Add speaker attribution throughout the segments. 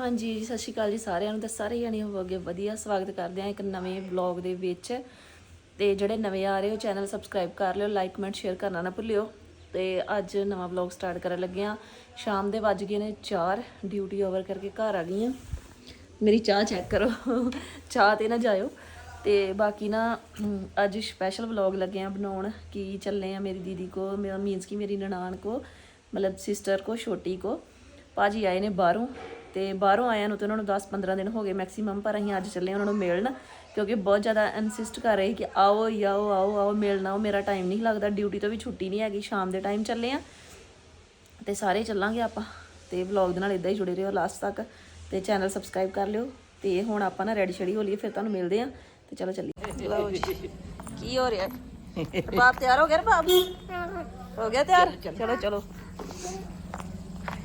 Speaker 1: ਹਾਂਜੀ ਜੀ ਸਤਿ ਸ਼੍ਰੀ ਅਕਾਲ ਜੀ ਸਾਰਿਆਂ ਨੂੰ ਤੇ ਸਾਰੇ ਜਣੇ ਹੋਵੋਗੇ ਵਧੀਆ ਸਵਾਗਤ ਕਰਦੇ ਆ ਇੱਕ ਨਵੇਂ ਵਲੌਗ ਦੇ ਵਿੱਚ। ਤੇ ਜਿਹੜੇ ਨਵੇਂ ਆ ਰਹੇ ਹੋ, ਚੈਨਲ ਸਬਸਕ੍ਰਾਈਬ ਕਰ ਲਿਓ ਲਾਈਕ ਕਮੈਂਟ ਸ਼ੇਅਰ ਕਰਨਾ ਨਾ ਭੁੱਲਿਓ। ਤੇ ਅੱਜ ਨਵਾਂ ਵਲੌਗ ਸਟਾਰਟ ਕਰਨ ਲੱਗੇ ਆ ਸ਼ਾਮ ਦੇ ਵੱਜ ਗਏ ਨੇ 4 ਡਿਊਟੀ ਓਵਰ ਕਰਕੇ ਘਰ ਆ ਗਈ ਆ ਮੇਰੀ ਚਾਹ ਚੈੱਕ ਕਰੋ, ਚਾਹ ਤੇ ਨਾ ਜਾਇਓ। ਤੇ ਬਾਕੀ ਨਾ ਅੱਜ ਸਪੈਸ਼ਲ ਵਲੌਗ ਲੱਗੇ ਆ ਬਣਾਉਣ, ਕਿ ਚੱਲੇ ਆ ਮੇਰੀ ਦੀਦੀ ਕੋ, ਮੇਰਾ ਮੀਨਸ ਕਿ ਮੇਰੀ ਨਨਾਣ ਕੋ, ਮਤਲਬ ਸਿਸਟਰ ਕੋ, ਛੋਟੀ ਕੋ। ਭਾਜੀ ਆਏ ਨੇ ਬਾਹਰੋਂ। ਤੇ ਬਾਹਰੋਂ ਆਇਆਂ ਨੂੰ ਤੇ ਉਹਨਾਂ ਨੂੰ 10-15 ਦਿਨ ਹੋ ਗਏ ਮੈਕਸਿਮਮ ਪਰ ਅਸੀਂ ਅੱਜ ਚੱਲੇ ਉਹਨਾਂ ਨੂੰ ਮਿਲਣ ਕਿਉਂਕਿ ਬਹੁਤ ਜ਼ਿਆਦਾ ਇਨਸਿਸਟ ਕਰ ਰਹੇ ਕਿ ਆਓ ਆਓ ਆਓ ਆਓ ਮਿਲਣਾ ਉਹ ਮੇਰਾ ਟਾਈਮ ਨਹੀਂ ਲੱਗਦਾ ਡਿਊਟੀ ਤੋਂ ਵੀ ਛੁੱਟੀ ਨਹੀਂ ਹੈਗੀ ਸ਼ਾਮ ਦੇ ਟਾਈਮ ਚੱਲੇ ਆ ਤੇ ਸਾਰੇ ਚੱਲਾਂਗੇ ਆਪਾਂ ਤੇ ਵਲੌਗ ਦੇ ਨਾਲ ਇਦਾਂ ਹੀ ਜੁੜੇ ਰਹੋ ਲਾਸਟ ਤੱਕ ਤੇ ਚੈਨਲ ਸਬਸਕ੍ਰਾਈਬ ਕਰ ਲਿਓ ਤੇ ਹੁਣ ਆਪਾਂ ਨਾ ਰੈਡੀ ਸ਼ੈਡੀ ਹੋ ਲਈਏ ਫਿਰ ਤੁਹਾਨੂੰ ਮਿਲਦੇ ਆ ਤੇ ਚਲੋ ਚੱਲੀਏ। ਲਓ ਜੀ ਕੀ ਹੋ ਰਿਹਾ? ਬਾਪ ਤਿਆਰ ਹੋ ਗਿਆ ਬਾਪ? ਹੋ ਗਿਆ ਤਿਆਰ? ਚਲੋ ਚਲੋ।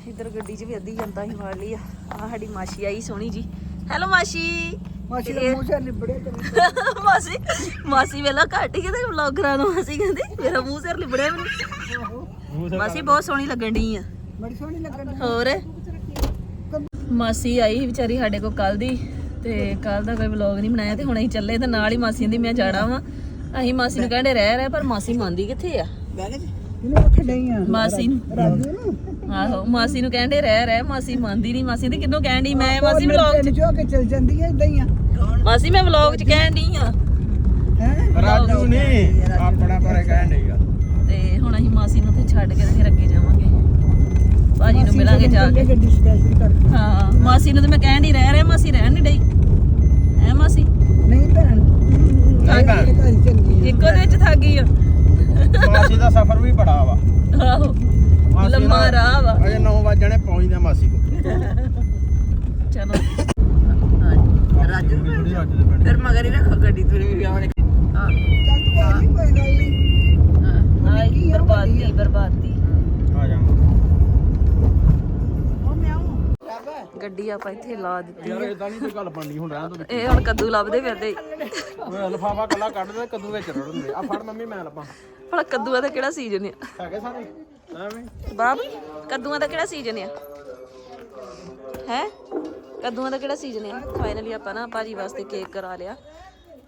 Speaker 1: ਇਧਰ ਗੱਡੀ 'ਚ ਵੀ ਅੱਧੀ ਜਨਤਾ ਹੀ ਫੜ ਲਈ ਆ। ਆ ਸਾਡੀ ਮਾਸੀ ਆਈ ਸੋਹਣੀ ਜੀ। ਹੈਲੋ ਮਾਸੀ।
Speaker 2: ਮਾਸੀ ਦਾ ਮੂੰਹ ਸਿਰ ਲਿਬੜੇ ਤੇ
Speaker 1: ਮਾਸੀ ਮਾਸੀ ਵੇਲਾ ਘੱਟ ਹੀ ਕਿਤੇ ਵਲੌਗਰਾਂ ਨੂੰ ਮਾਸੀ ਕਹਿੰਦੀ। ਮੇਰਾ ਮੂੰਹ ਸਿਰ ਲਿਬੜਿਆ ਮੈਨੂੰ। ਮਾਸੀ ਬਹੁਤ ਸੋਹਣੀ ਲੱਗਣ ਢੀ ਆ।
Speaker 2: ਬੜੀ ਸੋਹਣੀ ਲੱਗਣ
Speaker 1: ਹੋਰ? ਮਾਸੀ ਆਈ ਸੀ ਵਿਚਾਰੀ ਸਾਡੇ ਕੋਲ ਕੱਲ ਦੀ ਤੇ ਕੱਲ ਦਾ ਕੋਈ ਵਲੌਗ ਨਹੀਂ ਬਣਾਇਆ ਤੇ ਹੁਣ ਅਸੀਂ ਚੱਲੇ ਤੇ ਨਾਲ ਹੀ ਮਾਸੀ ਦੀ ਮੈਂ ਜਾਣਾ ਵਾ। ਅਸੀਂ ਮਾਸੀ ਨੂੰ ਕਹਿੰਦੇ ਰਹਿ ਰਹਿ ਪਰ ਮਾਸੀ ਮੰਨਦੀ ਕਿੱਥੇ ਆ?
Speaker 2: ਬਹਿ ਗਏ ਇਹਨੂੰ ਉੱਠ ਨਹੀਂ ਆ।
Speaker 1: ਮਾਸੀ ਨੂੰ।
Speaker 2: ਰਾਜੂ ਨੂੰ।
Speaker 1: ਆਹੋ ਮਾਸੀ ਨੂੰ ਕਹਿੰਦੇ ਰਹਿ ਰਹਿ ਮਾਸੀ ਮੰਨਦੀ ਨਹੀਂ ਮਾਸੀ ਤੇ ਕਿੰਨੂੰ ਕਹਿਣ ਡਈ? ਮੈਂ ਮਾਸੀ ਵਲੌਗ
Speaker 2: ਚ ਜੋ ਕੇ ਚਲ ਜਾਂਦੀ ਹੈ ਇਦਾਂ ਹੀ ਆ।
Speaker 1: ਮਾਸੀ ਮੈਂ ਵਲੌਗ 'ਚ ਕਹਿਣ ਡਈ ਆ।
Speaker 2: ਹੈ?
Speaker 3: ਰਾਜੂ ਨਹੀਂ ਆਪਣਾ ਬਾਰੇ ਕਹਿਣ ਡਈਗਾ
Speaker 1: ਤੇ ਹੁਣ ਅਸੀਂ ਮਾਸੀ ਨੂੰ ਤੇ ਛੱਡ ਕੇ ਤੇ ਫਿਰ ਅੱਗੇ ਜਾਵਾਂਗੇ। ਭਾਜੀ ਨੂੰ ਮਿਲਾਂਗੇ ਜਾ ਕੇ।
Speaker 2: ਗੱਡੀ ਸਪੈਸ਼ਲ ਕਰ
Speaker 1: ਹਾਂ ਮਾਸੀ ਨੂੰ ਤੇ ਮੈਂ ਕਹਿਣ ਡਈ ਰਹਿ ਰਹਿ ਮਾਸੀ ਰਹਿਣ ਨਹੀਂ ਡਈ। ਹੈ ਮਾਸੀ?
Speaker 2: ਨਹੀਂ ਭੈਣ।
Speaker 1: ਇੱਕੋ ਦੇ ਵਿੱਚ ਥੱਕ ਗਈ ਆ।
Speaker 3: ਮਾਸੀ ਦਾ ਸਫ਼ਰ ਵੀ ਬੜਾ ਵਾ।
Speaker 1: ਆਹੋ
Speaker 3: ਮਾਸੀ
Speaker 1: ਲੰਮਾ
Speaker 3: ਨਾਲ-
Speaker 1: ਰਾਹ ਵਾ।
Speaker 3: ਅਜੇ 9 ਵਜਣੇ ਪਹੁੰਚਦੇ ਮਾਸੀ ਕੋ
Speaker 1: ਚਲੋ।
Speaker 3: ਰਾਜੂ ਰਾਜੂ ਦੇ ਪਿੰਡ
Speaker 1: ਫਿਰ ਮਗਰ ਹੀ ਰੱਖੋ ਗੱਡੀ ਤੁਰੇ ਵੀ ਆਉਣੇ ਹਾਂ
Speaker 2: ਚੱਲ ਤੂੰ ਆ ਨਹੀਂ ਕੋਈ ਗੱਲ ਨਹੀਂ।
Speaker 1: ਆਈ ਬਰਬਾਦੀ ਬਰਬਾਦੀ
Speaker 3: ਆ ਜਾ
Speaker 2: ਉਹ ਮੈਂ ਆਉਂ ਰੱਬ
Speaker 1: ਗੱਡੀ ਆਪਾਂ ਇੱਥੇ ਲਾ ਦਿੱਤੀ
Speaker 3: ਯਾਰ ਇਦਾਂ ਨਹੀਂ ਤੇ ਗੱਲ ਬਣਨੀ ਹੁਣ ਰਹਿਣ ਦੋ
Speaker 1: ਇਹ ਹੁਣ ਕੱਦੂ ਲੱਭਦੇ ਫਿਰਦੇ।
Speaker 3: ਓਏ ਲਫਾਫਾ ਕੱਲਾ ਕੱਢ ਦੇ ਕਦੂ ਵਿੱਚ ਰੜ ਦਿੰਦੇ ਆ ਫੜ ਮੰਮੀ ਮੈਂ ਲੱਪਾਂ
Speaker 1: ਭਲਾ ਕੱਦੂਆਂ ਦਾ ਕਿਹੜਾ ਸੀਜ਼ਨ ਆ?
Speaker 3: ਹੈਗੇ ਸਾਰੇ? ਐਵੇਂ?
Speaker 1: ਬਾਬ ਕੱਦੂਆਂ ਦਾ ਕਿਹੜਾ ਸੀਜ਼ਨ ਆ? ਹੈ? ਕੱਦੂਆਂ ਦਾ ਕਿਹੜਾ ਸੀਜ਼ਨ ਆ? ਫਾਈਨਲੀ ਆਪਾਂ ਨਾ ਭਾਜੀ ਵਾਸਤੇ ਕੇਕ ਕਰਾ ਲਿਆ।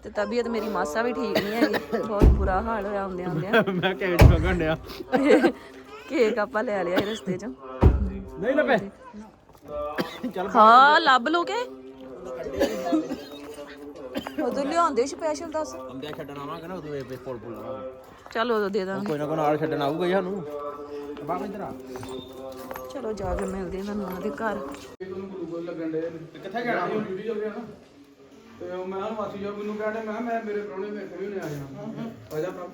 Speaker 1: ਤੇ ਤਬੀਅਤ ਮੇਰੀ ਮਾਸਾ ਵੀ ਠੀਕ ਨਹੀਂ ਹੈਗੀ। ਬਹੁਤ ਬੁਰਾ ਹਾਲ ਹੋਇਆ ਹੁੰਦੇ ਆਉਂਦਿਆਂ।
Speaker 3: ਮੈਂ ਕਿਹਾ ਚ ਫਗਣ ਡਿਆ
Speaker 1: ਕੇਕ ਆਪਾਂ ਲੈ ਲਿਆ ਰਸਤੇ 'ਚੋਂ।
Speaker 3: ਨਹੀਂ ਲੱਭੇ?
Speaker 1: ਹਾਂ ਲੱਭ ਲੋਗੇ? ਉਦੋਂ ਲਿਆਉਂਦੇ ਸਪੈਸ਼ਲ ਦੱਸ।
Speaker 3: ਬੰਦੇ ਛੱਡਣ ਆਵਾਂਗੇ ਨਾ ਉਦੋਂ ਇਹ ਪੁੱਲ ਪੁੱਲ ਲਾਵਾਂਗੇ
Speaker 1: ਚਲੋ ਉਦੋਂ ਦੇ ਦਾਂਗੇ।
Speaker 3: ਕੋਈ ਨਾ ਕੋਈ ਨਾਲ ਛੱਡਣ ਆਊਗਾ ਹੀ ਸਾਨੂੰ। ਬਾਬਾ ਇੱਧਰ ਆ।
Speaker 1: ਚਲੋ ਜਾ ਕੇ ਮਿਲਦੇ ਹਾਂ ਉਹਨਾਂ ਦੇ ਘਰ।
Speaker 3: ਕਿੱਥੇ ਜਾਣਾ
Speaker 4: ਤੇ? ਉਹ ਮੈਂ ਮਾਸੀ ਜੀ ਮੈਨੂੰ ਕਹਿੰਦੇ ਮੈਂ ਮੇਰੇ ਪ੍ਰਾਹੁਣੇ ਮੇਰੇ ਕੋਲ ਨਹੀਂ ਆ ਜਾਣਾ ਆ ਜਾ ਪ੍ਰਾਹੁ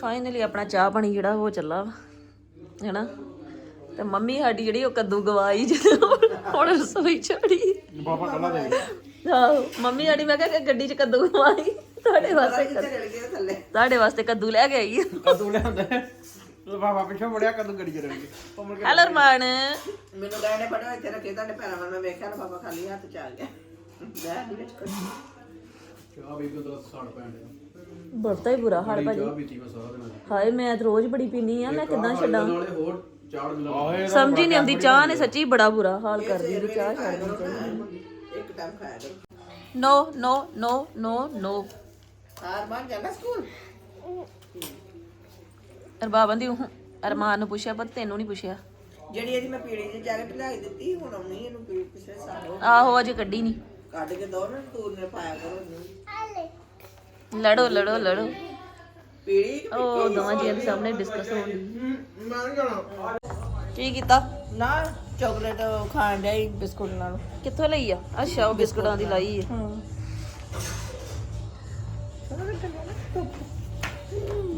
Speaker 1: ਫਾਈਨਲੀ ਆਪਣਾ ਚਾਹ ਪਾਣੀ ਜਿਹੜਾ ਉਹ ਚੱਲਾ ਵਾ ਹੈਨਾ ਤੇ ਮੰਮੀ ਸਾਡੀ ਜਿਹੜੀ ਉਹ ਕੱਦੂ ਗਵਾਈ ਜਦੋਂ ਹੁਣ ਰਸੋਈ ਚੜੀ
Speaker 3: ਬਾਬਾ ਕੱਲਾ ਦੇ
Speaker 1: ਆਹੋ ਮੰਮੀ ਸਾਡੀ ਮੈਂ ਕਿਹਾ ਕਿ ਗੱਡੀ 'ਚ ਕੱਦੂ ਗਵਾਈ। ਤੁਹਾਡੇ ਵਾਸਤੇ ਕੱਦੂ- ਤੁਹਾਡੇ ਵਾਸਤੇ ਕੱਦੂ ਲੈ ਕੇ ਆਈ
Speaker 3: ਕਦੂ ਲਿਆਂਦਾ ਬਾਬਾ ਪਿੱਛੇ ਮੁੜਿਆ ਕਦੂ ਗੜੀ ਕਰਨਗੇ ਉਹ ਮੁੜ ਕੇ
Speaker 1: ਹੈਲੋ ਰਮਾਨ।
Speaker 5: ਮੈਨੂੰ ਕਹਿੰਦੇ ਫੜੋ ਇੱਥੇ ਰੱਖੇ ਤੁਹਾਡੇ ਪੈਰਾਂ ਵੱਲ ਮੈਂ ਵੇਖਿਆ ਨਾ ਬਾਬਾ ਖਾਲੀ ਹੱਥ ਚ ਆ ਗਿਆ। ਲੈ ਵਿੱਚ ਕੁਛ
Speaker 4: ਚਾਹ ਵੀ ਤੋਂ ਸਾੜ ਪੈਣ ਡਿਆ।
Speaker 1: ਬੜਤਾ ਹੀ ਬੁਰਾ ਹਾਲ ਭਾਜੀ।
Speaker 4: ਚਾਹ ਪੀਤੀ ਮੈਂ ਸਾਰਾ ਦਿਨ।
Speaker 1: ਹਾਏ ਮੈਂ ਤਾਂ ਰੋਜ਼ ਬੜੀ ਪੀਨੀ ਆ ਮੈਂ ਕਿੱਦਾਂ ਛੱਡਾਂ?
Speaker 4: ਨਾਲੇ ਹੋਰ ਚਾੜ ਮਿਲਾ
Speaker 1: ਸਮਝ ਹੀ ਨਹੀਂ ਆਉਂਦੀ ਚਾਹ ਨੇ ਸੱਚੀ ਬੜਾ ਬੁਰਾ ਹਾਲ ਕਰਦੀ ਵੀ ਚਾਹ ਛੱਡ ਦੇਣੀ ਚਾਹੀਦੀ
Speaker 5: ਇੱਕ ਟਾਈਮ ਖਾਇਆ ਕਰੋ।
Speaker 1: ਨੋ ਨੋ ਨੋ ਨੋ ਨੋ।
Speaker 5: ਹਾਰ ਮਾਰ ਜਾਣਾ ਸਕੂਲ?
Speaker 1: ਅਰਬਾਬਨ ਦੀ ਉਹ ਅਰਮਾਨ ਨੂੰ ਪੁੱਛਿਆ ਪਰ ਤੈਨੂੰ ਨਹੀਂ ਪੁੱਛਿਆ।
Speaker 5: ਜਿਹੜੀ ਇਹਦੀ ਮੈਂ ਪੀੜੀ ਦੀ ਜੈਕਟ ਕੇ ਦਿੱਤੀ ਹੁਣ ਆਉਣੀ ਇਹਨੂੰ ਪਿਛਲੇ ਸਾਲ
Speaker 1: ਆਹੋ ਅਜੇ ਕੱਢੀ ਨਹੀਂ।
Speaker 5: ਕੱਢ ਕੇ ਦੋ ਨਾ ਤੂਰ ਨੇ ਪਾਇਆ ਕਰੋ
Speaker 1: ਲੜੋ ਲੜੋ ਲੜੋ।
Speaker 5: ਪੀੜੀ
Speaker 1: ਉਹ ਦੋਵਾਂ ਜੀਆਂ ਦੇ ਸਾਹਮਣੇ ਡਿਸਕਸ ਹੋਣ
Speaker 5: ਮੈਂ ਨਹੀਂ ਜਾਣਾ।
Speaker 1: ਕੀ ਕੀਤਾ?
Speaker 5: ਨਾ ਚਾਕਲੇਟ ਖਾਣ ਡਿਆ ਬਿਸਕੁਟ ਨਾਲ।
Speaker 1: ਕਿੱਥੋਂ ਲਈ ਆ? ਅੱਛਾ ਉਹ ਬਿਸਕੁਟਾਂ ਦੀ ਲਾਈ ਹੈ।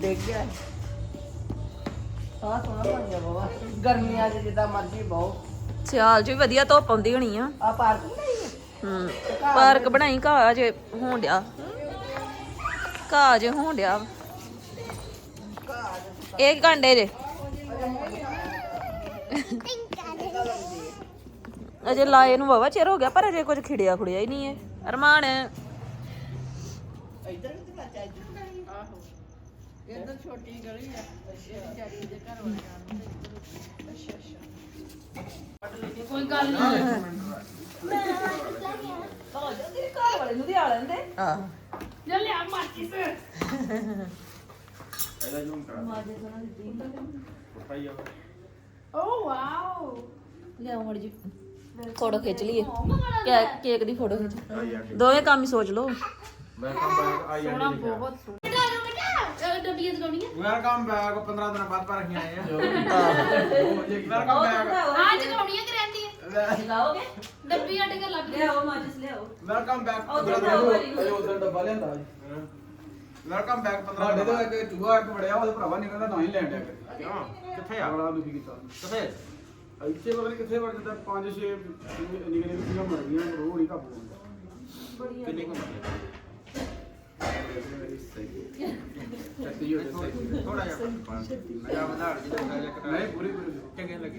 Speaker 5: ਦੇਖ ਗਿਆ। ਆ ਸੋਹਣਾ ਬਣ ਗਿਆ ਬਾਬਾ। ਗਰਮੀਆਂ 'ਚ ਜਿੱਦਾਂ ਮਰਜ਼ੀ ਬਹੁ
Speaker 1: ਸਿਆਲ 'ਚ ਵੀ ਵਧੀਆ ਧੁੱਪ ਆਉਂਦੀ ਹੋਣੀ ਆ।
Speaker 5: ਆ ਪਾਰਕ ਬਣਾਈ ਹੈ।
Speaker 1: ਹੂੰ ਪਾਰਕ ਬਣਾਈ ਘਾਹ ਜੇ ਹੋਣ ਡਿਆ। ਘਾਹ ਜੇ ਹੋਣ ਡਿਆ। ਇੱਕ ਘੰਟੇ ਜੇ। ਅਜੇ ਲਾਏ ਨੂੰ ਵਾਵਾ ਚਿਰ ਹੋ ਗਿਆ ਪਰ ਅਜੇ ਕੁਝ ਖਿੜਿਆ ਖੁੜਿਆ ਹੀ ਨਹੀਂ ਹੈ। ਅਰਮਾਨ
Speaker 5: ਇੱਧਰ ਵੀ ਤੇ ਬੱਚਾ ਇੱਧਰ ਆਹੋ। ਇੱਧਰ ਛੋਟੀ ਗਲੀ ਆ। ਅੱਛਾ ਵਿਚਾਰੀ ਦੇ ਘਰ ਵਾਲੇ ਜਾਣ ਅੱਛਾ ਅੱਛਾ।
Speaker 6: ਕੋਈ ਗੱਲ ਨਹੀਂ
Speaker 1: ਹੋ। ਜਾ ਤੇਰੇ ਘਰ ਵਾਲੇ ਨੂੰ ਤੇ ਆ ਲੈਂਦੇ।
Speaker 2: ਹਾਂ।
Speaker 6: ਲੈ ਲਿਆ ਮਾਚਿਸ। ਓ ਵਾਓ।
Speaker 1: ਲਿਆਓ ਮੜ ਜੀ ਫੋਟੋ ਖਿੱਚ ਲਈਏ। ਕੈ- ਕੇਕ ਦੀ ਫੋਟੋ ਖਿੱਚ। ਦੋਵੇਂ ਕੰਮ ਹੀ ਸੋਚ ਲਓ।
Speaker 3: ਵੈਲਕਮ ਬੈਕ ਆਈ
Speaker 6: ਸੋਹਣਾ ਬਹੁਤ ਸੋਹਣਾ। ਬੇਟਾ ਆ ਬੇਟਾ ਇਹ ਡੱਬੀਆਂ ਦਿਖਾਉਣੀ ਹੈ
Speaker 3: ਵੈਲਕਮ ਬੈਕ 15 ਦਿਨ ਬਾਅਦ ਪਰ ਅਸੀਂ ਆਏ ਆ। ਵੈਲਕਮ ਬੈਕ
Speaker 6: ਹਾਂ ਦਿਖਾਉਣੀ ਹੈ ਕਿ ਰਹਿੰਦੀ ਹੈ
Speaker 1: ਲਾਓਗੇ
Speaker 6: ਡੱਬੀ ਅੱਡ ਕੇ ਲੱਗ
Speaker 1: ਲਿਆਓ ਮਾਚਿਸ ਲਿਆਓ
Speaker 3: ਵੈਲਕਮ ਬੈਕ
Speaker 1: ਉਹ ਤਾਂ ਲਿਆਓ ਭਾਜੀ
Speaker 4: ਅਜੇ ਉਧਰ ਡੱਬਾ ਲਿਆਂਦਾ। ਜੀ
Speaker 3: ਵੈਲਕਮ ਬੈਕ 15
Speaker 4: ਸਾਡੇ
Speaker 3: ਦਿਨ
Speaker 4: ਤੋਂ ਇੱਕ ਚੂਹਾ ਇੱਕ ਬੜਿਆ ਉਹਦੇ ਭਰਾਵਾ ਨਿਕਲਦਾ ਤਾਂ ਹੀ ਲੈਣ ਡਿਆ ਕਰੇ
Speaker 3: ਕਿਉਂ ਕਿੱਥੇ ਆ
Speaker 4: ਅਗਲਾ ਦੁਖੀ ਕੀਤਾ
Speaker 3: ਕਿੱਥੇ
Speaker 4: ਇੱਥੇ ਪਤਾ ਨੀ ਕਿੱਥੇ ਵੜ ਜਾਂਦਾ ਪੰਜ ਛੇ ਨਿਕਲੇ ਨਿਕਲੇ ਮਰ ਗਈਆਂ ਰੋਹ ਨਹੀਂ ਕਾਬੂ ਹੁੰਦਾ
Speaker 3: ਕਿੰਨੇ ਕੁ ਮਰਲੇ
Speaker 4: ਚੱਤੀ ਹੋ ਜਾਂਦੀ
Speaker 3: ਥੋੜਾ ਜਿਹਾ ਪਾਣੀ ਮਜ਼ਾ ਵਧਾ ਕੇ ਜਿਹੜਾ ਜਿਹਾ ਕਟਾ
Speaker 4: ਨਹੀਂ ਪੂਰੀ ਪੂਰੀ
Speaker 3: ਚੰਗੇ ਲੱਗੇ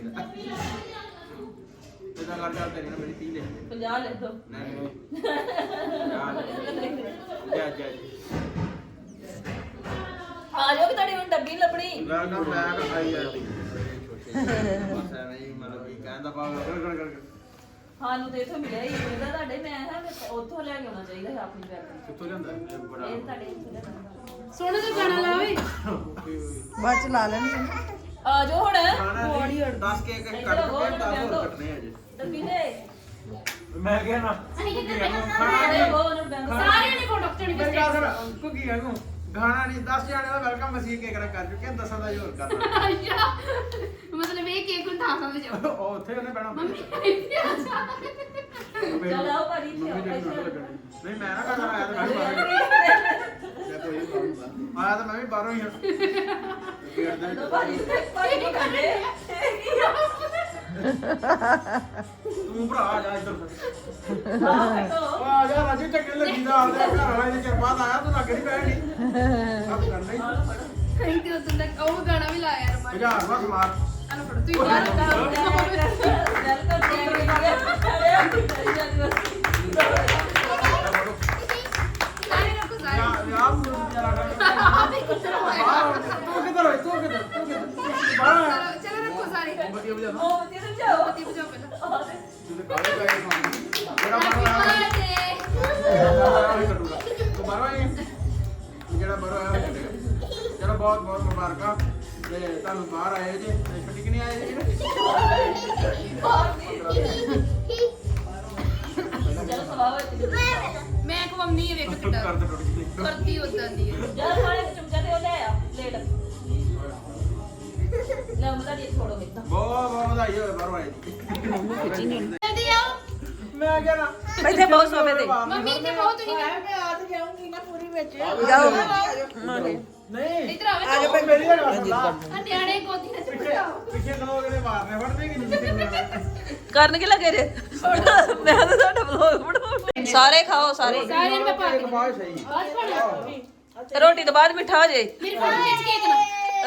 Speaker 3: ਇਹਦਾ ਕਰ ਜਾ ਤੇਰੀ ਨਾ ਮੇਰੀ 30 ਲੈ
Speaker 1: 50 ਲੈ ਦੋ
Speaker 3: ਨਹੀਂ ਜਾ ਜਾ
Speaker 1: ਆ ਜਾਓ ਕਿ ਤੁਹਾਡੀ ਹੁਣ ਡੱਬੀ ਨੀ ਲੱਭਣੀ?
Speaker 3: ਵੈਲਕਮ ਬੈਕ ਆਈ ਆ ਬਸ ਐਵੇਂ ਹੀ ਮਤਲਬ ਵੀ ਕਹਿੰਦਾ ਪਾ ਕਰ ਕਰ
Speaker 1: ਸਾਨੂੰ ਤੇ ਇੱਥੋਂ ਮਿਲਿਆ ਹੀ ਇਹਦਾ ਤੁਹਾਡੇ। ਮੈਂ ਹਾਂ ਉੱਥੋਂ ਲੈ ਕੇ ਆਉਣਾ ਚਾਹੀਦਾ ਹੈ ਆਪਣੀ ਬੈਗ।
Speaker 4: ਕਿੱਥੋਂ ਜਾਂਦਾ
Speaker 3: ਇਹ ਬੜਾ
Speaker 1: ਇਹ ਤੁਹਾਡੇ ਇੱਥੋਂ ਲੈ ਕੇ ਆਉਣਾ।
Speaker 6: ਸੋਹਣਾ ਜਿਹਾ ਗਾਣਾ ਲਾ ਓਏ।
Speaker 2: ਬਾਅਦ ਚ ਲਾ ਲੈਣੀ।
Speaker 1: ਆ ਜਾਓ ਹੁਣ।
Speaker 3: ਖਾਣਾ ਨਹੀਂ 10 ਕੇ ਇੱਕ ਕੱਟ ਕੇ 10 ਹੋਰ ਕੱਟਣੇ ਅਜੇ
Speaker 1: ਡੱਬੀ ਦੇ
Speaker 3: ਮੈਂ ਕਿਹਾ ਨਾ
Speaker 6: ਅਸੀਂ ਕੀ ਕਰਨਾ
Speaker 1: ਖਾਣਾ ਦੇ ਉਹ ਉਹਨਾਂ ਬੈਂਕ
Speaker 6: ਸਾਰਿਆਂ ਨੇ ਫੋਟੋ ਖਿਚਣੀ ਬਸ
Speaker 3: ਕਿਹਾ ਸਰ ਕੁਕੀ ਨੂੰ ਗਾਣਾ ਨਹੀਂ 10 ਜਾਣੇ ਦਾ ਵੈਲਕਮ ਅਸੀਂ ਇੱਕ ਇੱਕ ਕਰ ਚੁੱਕੇ 10 ਦਾ ਹੋਰ ਕਰਨਾ
Speaker 6: ਅੱਛਾ ਮਤਲਬ ਇਹ ਕੇਕ ਨੂੰ ਤੇ ਜਾਓ।
Speaker 3: ਉਹ ਉੱਥੇ ਉਹਨੇ ਬਹਿਣਾ
Speaker 6: ਮੰਮੀ ਇੱਥੇ ਆ ਜਾ।
Speaker 1: ਚੱਲ ਆਓ ਭਾਜੀ ਇੱਥੇ ਆਓ,
Speaker 4: ਮੰਮੀ ਜਿਹੜੀ
Speaker 1: ਇੱਥੇ
Speaker 4: ਮੈਨੂੰ
Speaker 1: ਆਓ।
Speaker 4: ਲੱਗਣੀ
Speaker 3: ਨਹੀਂ ਮੈਂ ਨਾ ਕਰਨਾ ਆਇਆ ਤਾਂ ਮੈਂ ਬਾਹਰ
Speaker 4: ਜਾਂ ਕੋਈ ਬਾਹਰ
Speaker 3: ਆਇਆ ਤਾਂ ਮੈਂ ਵੀ ਬਾਹਰੋਂ ਹੀ ਹਾਂ ਦੇ
Speaker 1: ਭਾਜੀ ਭਾਜੀ
Speaker 3: ਤੂੰ ਭਰਾ ਆ ਜਾ ਇੱਧਰ।
Speaker 1: ਆਹ ਬੈਠੋ
Speaker 3: ਆ ਜਾ ਰਾਜੂ ਚੱਕੇ ਲੱਗੀ ਦਾ ਆਉਂਦਾ ਘਰ ਵਾਲਾ ਇਹਦੇ ਚਿਰ ਬਾਅਦ ਆਇਆ ਤੂੰ ਲੱਗ ਨਹੀਂ ਪੈਣੀ। ਸਭ ਕਰਨਾ ਹੀ।
Speaker 6: ਨਹੀਂ ਤੇ ਉਦੋਂ ਤੱਕ ਉਹ ਗਾਣਾ ਵੀ ਲਾਇਆ ਰਮਾ
Speaker 3: ਹਜ਼ਾਰ ਵਾਰ ਮਾਰ।
Speaker 6: ਅਨ ਫੜੋ ਤੂੰ ਬਾਹਰ ਰੱਖੋ ਸਾਰੇ ਚਲੋ ਚਲੋ ਰੱਖੋ ਸਾਰੇ।
Speaker 1: ਉਹ ਤੇ ਜਾਓ
Speaker 6: ਪਤੀ ਬਜਾਓ ਪਹਿਲਾਂ
Speaker 3: ਜਿਹੜਾ ਆਇਆ ਚਲੋ ਬਹੁਤ ਬਹੁਤ ਮੁਬਾਰਕਾਂ ਤੇ ਤੁਹਾਨੂੰ ਬਾਹਰ ਆਏ। ਜੇ ਤੇ ਛੁੱਟੀ ਕਿ ਨਹੀਂ। ਆਏ ਜੀ
Speaker 1: ਚਲ ਸਵਾਹ ਵਿੱਚ
Speaker 6: ਮੈਂ ਕਵਮਨੀ ਹੈ ਵੇਖ ਕਿੱਡਾ ਕਰਦੀ ਉਦਾਂ ਦੀ
Speaker 1: ਜਦ ਦੇ ਚਮਚਾ ਤੇ ਉਹ ਲੈ ਆ ਪਲੇਟ ਲੈ ਮਦਾ ਦੀ ਥੋੜੋ ਮਿੱਤਾ
Speaker 3: ਬਹੁਤ ਬਹੁਤ ਵਧਾਈ ਹੋਵੇ ਬਾਹਰੋਂ ਆਏ ਮੈਂ ਕਿਹਾ ਨਾ
Speaker 1: ਬੈਠੇ ਬਹੁਤ ਸੋਫੇ ਤੇ?
Speaker 6: ਮੰਮੀ ਇੱਥੇ ਬਹੁਤ ਤੁਸੀਂ
Speaker 2: ਮੈਂ ਆ ਤੇ ਜਾਊਂਗੀ ਨਾ ਪੂਰੀ ਵਿੱਚ
Speaker 1: ਜਾਓ।
Speaker 3: ਨਹੀਂ।
Speaker 6: ਇੱਧਰ ਆਵੇ
Speaker 3: ਆ ਜਾ ਮੇਰੀ ਗੱਲ ਸੁਣ ਲਾ।
Speaker 6: ਆ ਨਿਆਣੇ ਗੋਦੀ ਨਾਲ ਚਪਟਾਓ
Speaker 3: ਪਿੱਛੇ ਲੋਕ ਨੇ ਮਾਰਨੇ ਫੜਦੇ ਕਿ ਨਹੀਂ
Speaker 1: ਕਰਨ ਕੀ ਲੱਗੇ ਜੇ? ਮੈਂ ਤਾਂ ਤੁਹਾਡਾ ਵਲੌਗ ਬਣਾਉਣਾ ਸਾਰੇ ਖਾਓ ਸਾਰੇ।
Speaker 6: ਸਾਰਿਆਂ ਨੂੰ ਮੈਂ ਪਾ ਕੇ
Speaker 3: ਬਾਹਰ ਸਹੀ।
Speaker 6: ਬਸ ਫੜ
Speaker 1: ਰੋਟੀ ਤੋਂ ਬਾਅਦ ਮਿੱਠਾ ਹੋ ਜਾਏ
Speaker 6: ਮੇਰੇ ਫੋਨ ਵਿੱਚ ਕੇਕ ਨਾ।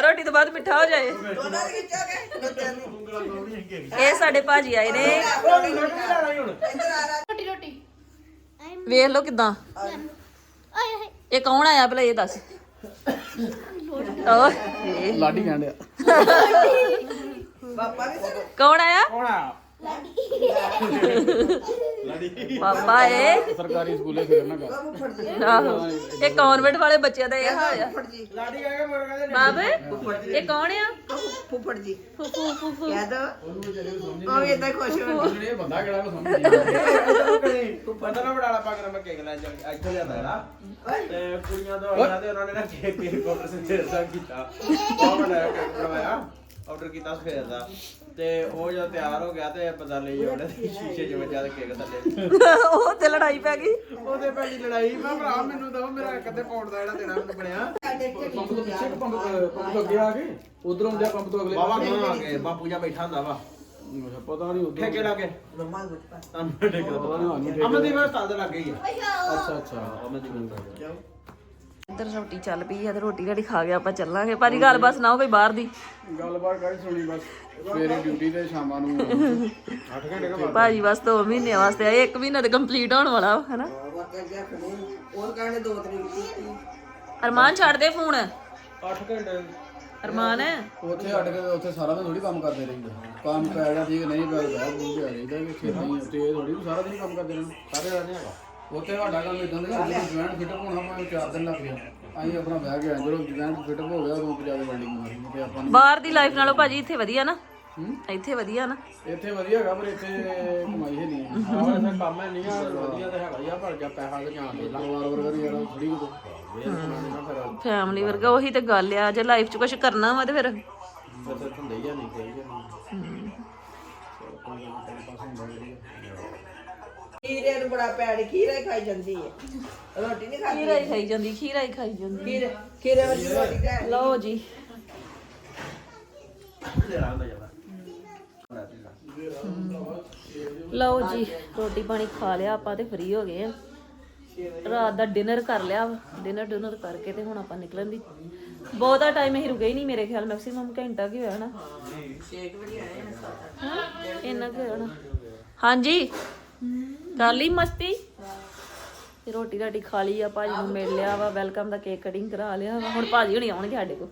Speaker 1: ਰੋਟੀ ਤੋਂ ਬਾਅਦ ਮਿੱਠਾ ਹੋ ਜਾਏ।
Speaker 2: ਦੋਨਾਂ ਦੇ ਖਿੱਚੋਗੇ ਬੱਚਿਆਂ ਨੂੰ
Speaker 1: ਇਹ ਸਾਡੇ ਭਾਜੀ ਆਏ ਨੇ।
Speaker 3: ਰੋਟੀ ਲੈਣਾ ਹੀ ਹੁਣ
Speaker 2: ਇੱਧਰ ਆ ਲੈ
Speaker 6: ਰੋਟੀ ਰੋਟੀ
Speaker 1: ਵੇਖ ਲਓ ਕਿਦਾਂ। ਇਹ ਕੌਣ ਆਇਆ ਭਲਾ ਇਹ ਦੱਸ। ਓਏ।
Speaker 4: ਲਾਡੀ ਕਹਿੰਦੇ
Speaker 2: ਪਾਪਾ ਵੀ ਸਰ
Speaker 1: ਕੌਣ ਆਇਆ?
Speaker 3: ਕੌਣ ਆ
Speaker 1: ਪਾਪਾ ਏ
Speaker 4: ਸਰਕਾਰੀ ਸਕੂਲੇ ਫਿਰਨਾ ਕਰ
Speaker 2: ਬਾਬੂ ਫੜ ਜੀ
Speaker 1: ਆਹੋ। ਇਹ ਕਨਵੈਂਟ ਵਾਲੇ ਬੱਚਿਆਂ ਦਾ ਇਹ ਹਾਲ ਆ।
Speaker 2: ਫੜ ਜੀ
Speaker 3: ਲਾਡੀ ਕਹਿ ਕੇ ਮੋਰ ਕਹਿੰਦੇ
Speaker 1: ਬਾਬੇ ਇਹ ਕੌਣ ਆ?
Speaker 2: ਫੁੱਫੜ ਜੀ।
Speaker 1: ਫੁੱਫੂ ਫੁੱਫੂ।
Speaker 2: ਕਹਿ ਦੋ। ਉਹ ਵੀ ਹੀ ਖੁਸ਼ ਹੋ
Speaker 4: ਇਹ ਬੰਦਾ ਕਿਹੜਾ ਕੋ ਸਮਝਦੀ
Speaker 3: ਪਤਾ ਨਾ ਬੜਾਲਾ ਪਾ ਕੇ ਮੈਂ ਕੇਕ ਲੈ ਜਾ ਇੱਥੋਂ ਲਿਆਦਾ ਜਿਹੜਾ ਤੇ ਕੁੜੀਆਂ ਤੋਂ ਆਇਆ ਤੇ ਉਹਨਾਂ ਨੇ ਨਾ ਕੇਕ ਕੇਕ ਆਰਡਰ ਸਵੇਰ ਦਾ ਕੀਤਾ। ਉਹ ਮੈਂ ਲੈ ਕੇ ਬਣਵਾਇਆ ਆਰਡਰ ਕੀਤਾ ਸਵੇਰ ਦਾ। ਤੇ ਉਹ ਜਦ ਤਿਆਰ ਹੋ ਗਿਆ ਤੇ ਪਤਾ ਲਈ ਉਹਨੇ ਸ਼ੀਸ਼ੇ 'ਚ ਵੱਜਾ ਤੇ ਕੇਕ ਥੱਲੇ।
Speaker 1: ਉਹ ਤੇ ਲੜਾਈ ਪੈ ਗਈ।
Speaker 3: ਉਹਦੇ ਪੈਲੀ ਲੜਾਈ। ਮੈਂ ਭਰਾ ਮੈਨੂੰ ਦੋ ਮੇਰਾ ਕਦੇ ਪਾਉਣ ਦਾ ਜਿਹੜਾ ਦੇਣਾ ਮੈਨੂੰ ਬਣਿਆ।
Speaker 4: ਪੰਪ ਤੋਂ ਪਿੱਛੇ ਕਿ ਪੰਪ ਪੰਪ ਤੋਂ ਅੱਗੇ ਆ ਕੇ ਉਧਰੋਂ ਆ ਪੰਪ ਤੋਂ ਅਗਲੇ
Speaker 3: ਬਾਬਾ ਕਹਾਂ ਆ ਕੇ ਬਾਪੂ ਜੀ ਬੈਠਾ ਹੁੰਦਾ ਵਾ।
Speaker 4: ਪਤਾ ਨਹੀਂ ਉਧਰ।
Speaker 3: ਠੇਕੇ ਲਾ ਕੇ।
Speaker 2: ਮੰਮਾ ਗੁੱਟ ਪਾ
Speaker 3: ਠੇਕੇ ਦਾ। ਲੱਗ ਗਈ ਆ।
Speaker 4: ਅੱਛਾ ਅੱਛਾ।
Speaker 3: ਅਮਨਦੀਪ ਉਸਤਾਦ
Speaker 1: ਇੱਧਰ ਰੋਟੀ ਚੱਲ ਪਈ ਆ ਤੇ ਰੋਟੀ ਰੜੀ ਖਾ ਕੇ ਆਪਾਂ ਚੱਲਾਂਗੇ। ਭਾਜੀ ਗੱਲ ਬਸ ਨਾ ਹੋ ਕੋਈ ਬਾਹਰ ਦੀ?
Speaker 4: ਗੱਲਬਾਤ ਕਰੀ ਸੁਣੀ ਬਸ? ਸਵੇਰੇ ਡਿਊਟੀ ਤੇ ਸ਼ਾਮਾਂ ਨੂੰ। 8 ਘੰਟੇ ਦਾ
Speaker 1: ਭਾਜੀ ਬਸ 2 ਮਹੀਨੇ ਵਾਸਤੇ ਆਏ 1 ਮਹੀਨਾ ਤੇ ਕੰਪਲੀਟ ਹੋਣ ਵਾਲਾ ਵਾ, ਹਨਾ
Speaker 2: ਵਾਕਿਆ ਗਿਆ ਖੜੇ ਉਹ ਕਹਿੰਦੇ ਦੋ ਤਰੀਕ ਕੀਤੀ
Speaker 1: ਅਰਮਾਨ ਛੱਡ ਦੇ ਫੋਨ।
Speaker 3: 8 ਘੰਟੇ।
Speaker 1: ਅਰਮਾਨ ਹੈ?
Speaker 4: ਉੱਥੇ ਅੱਡ ਕੇ ਉੱਥੇ ਸਾਰਾ ਦਿਨ ਥੋੜੀ ਕੰਮ ਕਰਦੇ ਰਹੀਦਾ ਕੰਮ ਪੈ ਗਿਆ ਠੀਕ ਨਹੀਂ ਪਿਆ ਬੈਠ ਬੂਝ ਪਿਆ ਰਹੀਦਾ ਕਿ ਖੇਤਾਂ ਹੀ ਉੱਤੇ ਇਹ ਥੋੜੀ ਸਾਰਾ ਦਿਨ ਕੰਮ ਕਰਦੇ ਰਹਿਣਾ
Speaker 3: ਸਾਰੇ ਰਹਿਣੇ ਹੈਗਾ
Speaker 4: ਉੱਥੇ ਸਾਡਾ ਕੰਮ ਇਦਾਂ ਦਾ ਕਿ ਜਦੋਂ ਜੁਆਇੰਟ ਫਿੱਟ ਹੋਣਾ ਮੈਂ ਚਾਰ ਦਿਨ ਲੱਗ ਗਿਆ ਅਸੀਂ ਆਪਣਾ ਬਹਿ ਗਿਆ ਜਦੋਂ ਜੁਆਇੰਟ ਫਿੱਟ ਹੋ ਗਿਆ ਉਦੋਂ ਪੰਜਾਬੀ ਬਿਲਡਿੰਗ ਮਾਰੀ ਤੇ ਆਪਾਂ ਨੂੰ
Speaker 1: ਬਾਹਰ ਦੀ ਲਾਈਫ ਨਾਲੋਂ ਭਾਜੀ ਇੱਥੇ ਵਧੀਆ ਨਾ। ਇੱਥੇ ਵਧੀਆ ਨਾ।
Speaker 4: ਇੱਥੇ ਵਧੀਆ ਹੈਗਾ ਪਰ ਇੱਥੇ ਕਮਾਈ ਹੈ ਨਹੀਂ।
Speaker 3: ਆਹ ਇੱਥੇ ਕੰਮ ਹੈ ਨਹੀਂ ਆ ਵਧੀਆ ਤਾਂ ਹੈਗਾ ਹੀ ਆ ਪਰ ਜਾਂ ਪੈਸਾ ਤੇ ਜਾਣ ਦੇ ਲਾ
Speaker 4: ਪਰਿਵਾਰ ਵਰਗਾ ਨਹੀਂ ਯਾਰ ਥੋੜੀ
Speaker 3: ਵੇਰ ਫਿਰ
Speaker 1: ਫੈਮਿਲੀ ਵਰਗਾ ਉਹੀ ਤੇ ਗੱਲ ਆ ਜੇ ਲਾਈਫ 'ਚ ਕੁਝ ਕਰਨਾ ਵਾ ਤੇ ਫਿਰ
Speaker 3: ਫਿਰ ਤੇ ਹੁੰਦੇ ਹੀ ਆ ਨਹੀਂ ਕਹੀ ਜਾਂਦੇ
Speaker 5: ਖੀਰੇ ਨੂੰ ਬੜਾ ਪੈੜ ਖੀਰਾ ਹੀ ਖਾਈ ਜਾਂਦੀ ਹੈ। ਰੋਟੀ ਨਹੀਂ ਖਾਦੀ
Speaker 1: ਖੀਰਾ ਹੀ ਖਾਈ ਜਾਂਦੀ ਖੀਰਾ ਹੀ ਖਾਈ ਜਾਂਦੀ।
Speaker 5: ਖੀਰੇ ਖੀਰੇ ਵਾਲੀ ਰੋਟੀ ਨੀ।
Speaker 1: ਲਓ ਜੀ। ਲਓ ਜੀ ਰੋਟੀ ਪਾਣੀ ਖਾ ਲਿਆ ਆਪਾਂ ਤੇ ਫ੍ਰੀ ਹੋ ਗਏ ਆ। ਰਾਤ ਦਾ ਡਿਨਰ ਕਰ ਲਿਆ ਡਿਨਰ ਡਿਨਰ ਕਰਕੇ ਤੇ ਹੁਣ ਆਪਾਂ ਨਿਕਲਣ ਦੀ। ਬਹੁਤਾ ਟਾਈਮ ਅਸੀਂ ਰੁਕੇ ਹੀ ਨਹੀਂ ਮੇਰੇ ਖਿਆਲ ਮੈਕਸਿਮਮ ਘੰਟਾ ਕੀ ਹੋਇਆ ਨਾ ਹਾਂ? ਇੰਨਾ ਕੁ ਹੋਇਆ ਨਾ ਹਾਂਜੀ? ਕਰ ਲਈ ਮਸਤੀ? ਤੇ ਰੋਟੀ ਰਾਟੀ ਖਾ ਲਈ ਆ, ਭਾਜੀ ਨੂੰ ਮਿਲ ਲਿਆ ਵਾ, ਵੈਲਕਮ ਦਾ ਕੇਕ ਕਟਿੰਗ ਕਰਾ ਲਿਆ ਵਾ। ਹੁਣ ਭਾਜੀ ਹੁਣੀ ਆਉਣਗੇ ਸਾਡੇ ਕੋਲ।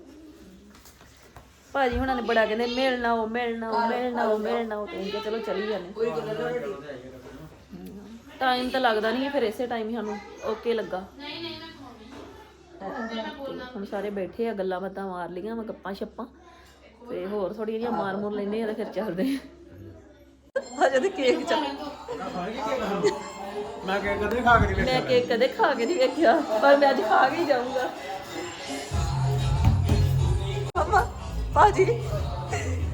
Speaker 1: ਭਾਜੀ ਹੁਣਾਂ ਨੇ ਬੜਾ ਕਹਿੰਦੇ, ਮਿਲਣਾ ਉਹ ਮਿਲਣਾ ਉਹ ਮਿਲਣਾ ਉਹ ਮਿਲਣਾ ਉਹ। ਕਹਿੰਦੇ ਚਲੋ ਚਲੀ ਜਾਂਦੇ ਟਾਈਮ ਤਾਂ ਲੱਗਦਾ ਨਹੀਂ ਫਿਰ ਇਸੇ ਟਾਈਮ ਹੀ ਸਾਨੂੰ ਓਕੇ ਲੱਗਾ। ਹੁਣ ਸਾਰੇ ਬੈਠੇ ਆ, ਗੱਲਾਂ ਬਾਤਾਂ ਮਾਰ ਲੀਆਂ ਵਾ ਗੱਪਾਂ ਛੱਪਾਂ ਤੇ ਹੋਰ ਥੋੜੀਆਂ ਜਿਹੀਆਂ ਮਾਰ ਮੂਰ ਲੈਨੇ ਆ ਤੇ ਫਿਰ ਚੱਲਦੇ ਆ। ਹਜੇ ਤੇ ਕੇਕ ਚੱਲ
Speaker 3: ਮੈਂ ਕਿ ਕਦੇ ਖਾ ਕੇ ਨਹੀਂ
Speaker 1: ਮੈਂ ਕੇਕ ਕਦੇ ਖਾ ਕੇ ਨਹੀਂ ਵੇਖਿਆ ਪਰ ਮੈਂ ਅੱਜ ਖਾ ਕੇ ਹੀ ਜਾਊਂਗਾ। ਮਮਾ ਭਾਜੀ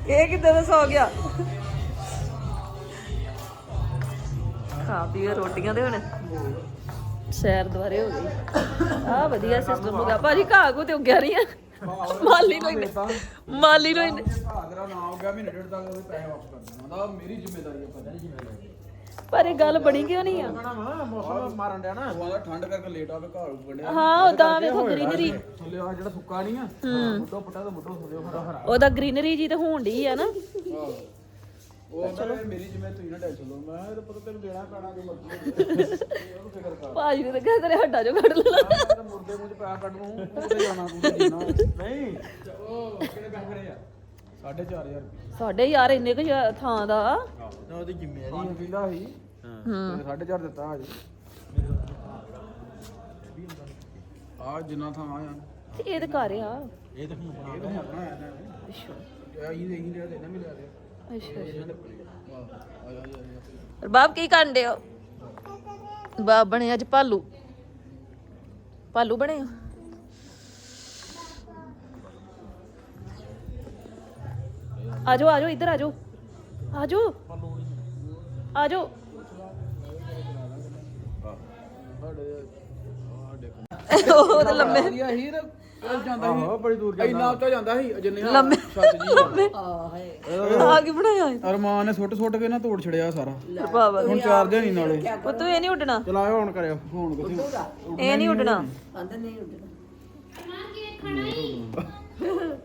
Speaker 1: ਇਹ ਕਿੱਦਾਂ ਦਾ ਸੌ ਗਿਆ? ਖਾ ਰੋਟੀਆਂ ਦੇ ਹੁਣ। ਸੈਰ ਦੁਆਰੇ ਹੋ ਗਈ। ਆ ਵਧੀਆ ਸਿਸਟਮ ਹੋ ਗਿਆ। ਭਾਜੀ ਘਾਹ ਕੋ ਤੇ ਉੱਗਿਆ ਆ। ਮਾਲੀ ਨੂੰ ਇਹਨੇ ਮਾਲੀ ਨੂੰ ਇਹਨੇ
Speaker 4: ਭਾਦਰਾ ਨਾ ਹੋ ਗਿਆ ਮਹੀਨੇ ਡੇਢ ਤੱਕ ਉਹਦੇ ਪੈਸੇ ਵਾਪਸ ਕਰ ਦੇਣਾ ਉਹਦਾ ਮੇਰੀ ਜ਼ਿੰਮੇਵਾਰੀ ਹੈ ਪਤਾ ਨਹੀਂ ਜ਼ਿੰਮੇਵਾਰੀ
Speaker 1: ਪਰ ਇਹ ਗੱਲ ਬਣੀ ਕਿਉਂ ਨਹੀਂ ਆ?
Speaker 3: ਮੌਸਮ ਮਾਰਨ ਡਿਆ ਨਾ।
Speaker 4: ਉਹ ਆਂਦਾ ਠੰਡ ਕਰਕੇ ਲੇਟ ਆਵੇ ਘਰ ਉੱਗੜਿਆ
Speaker 1: ਹਾਂ ਉਦਾਂ ਵੇਖੋ ਗ੍ਰੀਨਰੀ
Speaker 4: ਥੱਲੇ ਆ ਜਿਹੜਾ ਸੁੱਕਾ ਨਹੀਂ ਆ ਮੁੱਢੋਂ ਪੁੱਟਾ ਤਾਂ ਮੁੱਢੋਂ ਥੱਲੇ ਹਰਾ। ਹਰਾ
Speaker 1: ਉਹਦਾ ਗ੍ਰੀਨਰੀ ਜੀ ਤੇ ਹੋਣ ਡਈ ਆ ਨਾ।
Speaker 4: ਉਹ ਵੀ ਮੇਰੀ ਜ਼ਿੰਮੇ ਤੁਸੀਂ ਨਾ ਟੈਨਸ਼ਨ ਲਓ। ਮੈਂ ਇਹ ਪਤਾ ਤੈਨੂੰ ਦੇਣਾ ਪੈਣਾ ਕਿ ਮਰਜ਼ੀ ਉਹਨੂੰ ਫਿਕਰ ਕਰ।
Speaker 1: ਭਾਜੀ ਨੇ ਤਾਂ ਕਿਹਾ ਤੇਰੇ ਹੱਡਾਂ ਚੋਂ ਕੱਢ ਲੈਣਾ।
Speaker 4: ਮੈਂ ਤਾਂ ਮੁਰਦੇ ਮੂੰਹ ਚ ਪੈਸਾ ਕੱਢ ਨੂੰ ਤੇ ਜਾਣਾ ਤੂੰ
Speaker 3: ਨਹੀਂ।
Speaker 4: ਉਹ ਕਿਹੜੇ ਪੈਸੇ ਕਰੇ ਆ? 4500 ਰੁਪਏ।
Speaker 1: ਸਾਡੇ ਯਾਰ ਇੰਨੇ ਕੁ ਥਾਂ ਦਾ।
Speaker 3: ਨਾ ਉਹਦੀ ਜ਼ਿੰਮੇਵਾਰੀ
Speaker 4: ਹਾਂ ਕਹਿੰਦਾ ਸੀ
Speaker 1: ਹੂੰ।
Speaker 4: ਤੇ 4500 ਦਿੱਤਾ ਹਜੇ। ਆ ਜਿੰਨਾ ਥਾਂ ਆ।
Speaker 1: ਤੇ ਇਹ ਤਾਂ ਘਰ ਆ।
Speaker 3: ਇਹ ਤਾਂ ਹੁਣ
Speaker 4: ਇਹ ਤਾਂ ਹੁਣ ਆਪਣਾ ਹੈ ਨਾ
Speaker 1: ਅੱਛਾ।
Speaker 4: ਇਹ ਹੀ ਨਹੀਂ ਲਿਆ ਨਾ ਮਿਲਿਆ ਤੇ
Speaker 1: ਅੱਛਾ
Speaker 4: ਵਾਹ ਆ ਜਾ ਆ ਜਾ
Speaker 1: ਬਾਬ ਕੀ ਕਰਨ ਦੇ ਹੋ? ਬਾਬ ਬਣੇ ਅੱਜ ਭਾਲੂ। ਭਾਲੂ ਬਣੇ ਹੋ ਆਜੋ ਆਜੋ ਇੱਧਰ ਆਜੋ ਆਜੋ ਆਜੋ ਉਹ ਤਾਂ ਲੰਮੇ
Speaker 4: ਵਧੀਆ ਹੀ ਤੇ ਉਹ ਜਾਂਦਾ ਸੀ।
Speaker 3: ਆਹੋ ਬੜੀ ਦੂਰ
Speaker 4: ਇੰਨਾ ਉੱਤੇ ਜਾਂਦਾ ਸੀ ਜਿੰਨੇ ਹਾਂ
Speaker 1: ਲੰਮੇ
Speaker 4: ਛੱਤ ਜੀ
Speaker 1: ਲੰਮੇ। ਆ ਕੀ ਬਣਾਇਆ ਹੈ
Speaker 4: ਅਰਮਾਨ ਨੇ ਸੁੱਟ ਸੁੱਟ ਕੇ ਨਾ ਤੋੜ ਛੜਿਆ ਸਾਰਾ।
Speaker 1: ਬਾਬਾ
Speaker 4: ਹੁਣ ਚਾਰ ਦਿਨ ਹੀ ਨਾਲੇ।
Speaker 1: ਪੁੱਤ ਇਹ ਨਹੀਂ ਉੱਡਣਾ।
Speaker 3: ਚਲਾਓ ਹੁਣ ਕਰਿਓ।
Speaker 4: ਹੁਣ ਕਿੱਥੇ
Speaker 1: ਇਹ ਨਹੀਂ ਉੱਡਣਾ।
Speaker 5: ਅੰਦਰ ਨਹੀਂ ਉੱਡਣਾ।